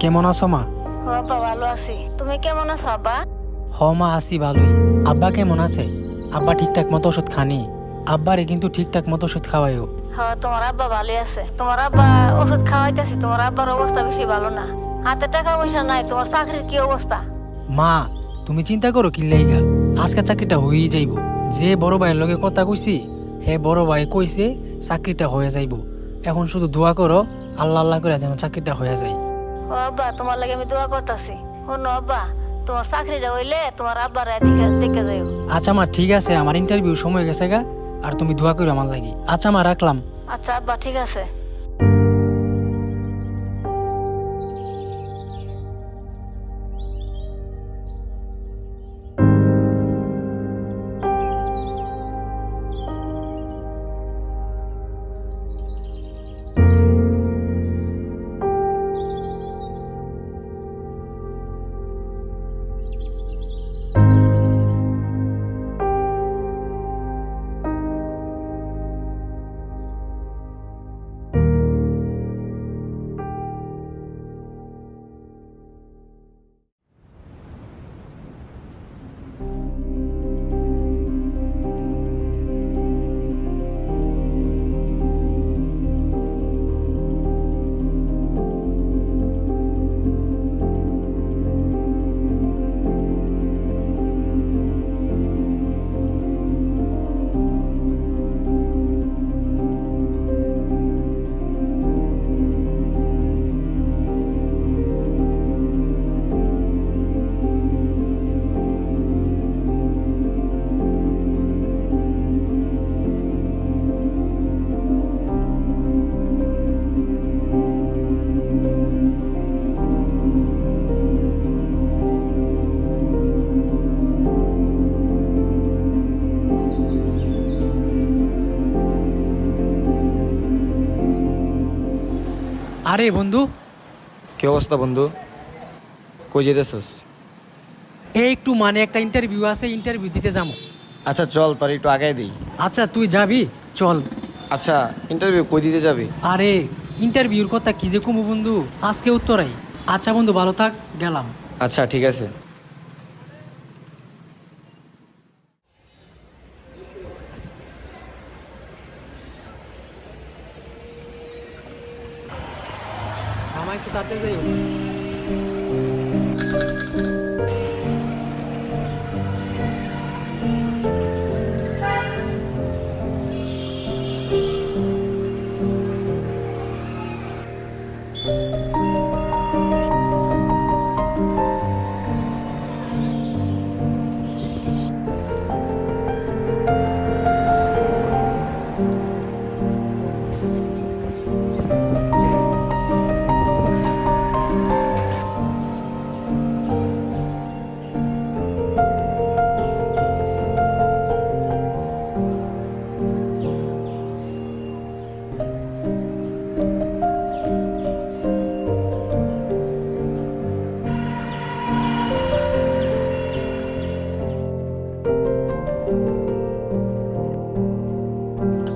কেমন আছো মা? ও আব্বা ভালো আছি। তুমি কেমন আছো আব্বা? হ মা আছি ভালোই। আব্বা কেমন আছে? আব্বা ঠিকঠাক মতো ওষুধ খানি আব্বারে কিন্তু ঠিকঠাক মতো ওষুধ খাওয়াইও হ তোমার আব্বা ভালোই আছে। তোমার আব্বা ওষুধ খাওয়াইতেছি তোমার আব্বার অবস্থা বেশি ভালো না। হাতে টাকা পয়সা নাই তোমার চাকরির কি অবস্থা? মা তুমি চিন্তা করো কি লেগা? আজকে চাকরিটা হয়েই যাইব। যে বড় ভাইয়ের লগে কথা কইছি হে বড় ভাই কইছে চাকরিটা হয়ে যাইব। এখন শুধু দোয়া করো আল্লাহ আল্লাহ করে যেন চাকরিটা হয়ে যায়। ও আব্বা তোমার লাগে আমি দোয়া করতেছি। না আব্বা তোমার চাকরিটা হইলে তোমার আব্বার দেখে দেখে যাইও। আচ্ছা মা ঠিক আছে আমার ইন্টারভিউ সময় গেছে গা আর তুমি দোয়া করো আমার লাগি। আচ্ছা মা রাখলাম। আচ্ছা আব্বা ঠিক আছে। আরে বন্ধু। কি অবস্থা বন্ধু? কই যেতেছস? এই একটু মানে একটা ইন্টারভিউ আছে ইন্টারভিউ দিতে যাব। আচ্ছা চল তোর একটু আগে দিই। আচ্ছা তুই যাবি? চল। আচ্ছা ইন্টারভিউ কই দিতে যাবি? আরে ইন্টারভিউর কথা কি যে কমু বন্ধু? আজকে উত্তরাই। আচ্ছা বন্ধু ভালো থাক গেলাম। আচ্ছা ঠিক আছে। মামা একটু তাড়াতাড়ি যাইও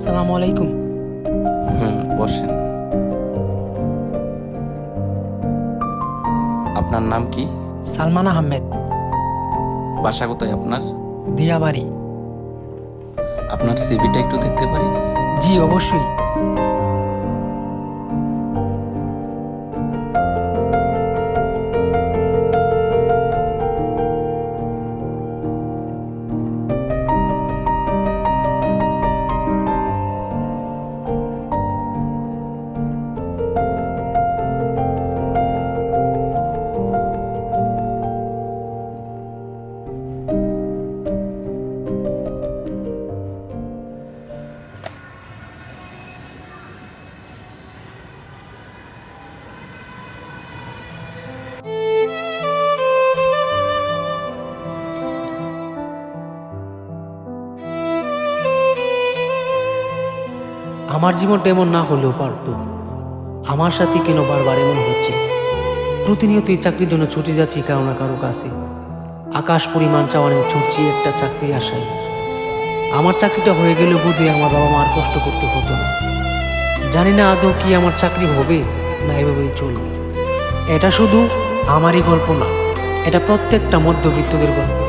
আসসালামু আলাইকুম। হুম বসেন। আপনার নাম কি? সালমান আহমেদ। বাসা কোথায় আপনার? দিয়াবাড়ি। আপনার সিভিটা একটু দেখতে পারি? জি অবশ্যই। আমার জীবনটা এমন না হলেও পারত। আমার সাথে কেন বারবার এমন হচ্ছে? প্রতিনিয়ত এই চাকরির জন্য ছুটে যাচ্ছি কারও না কারও কাছে। আকাশ পরিমাণ চাওয়ানে ছুটছি একটা চাকরি আশায়। আমার চাকরিটা হয়ে গেলে বোধহয় আমার বাবা মার কষ্ট করতে হতো না। জানি না আদৌ কি আমার চাকরি হবে না এভাবেই চলবে। এটা শুধু আমারই গল্প না, এটা প্রত্যেকটা মধ্যবিত্তদের গল্প।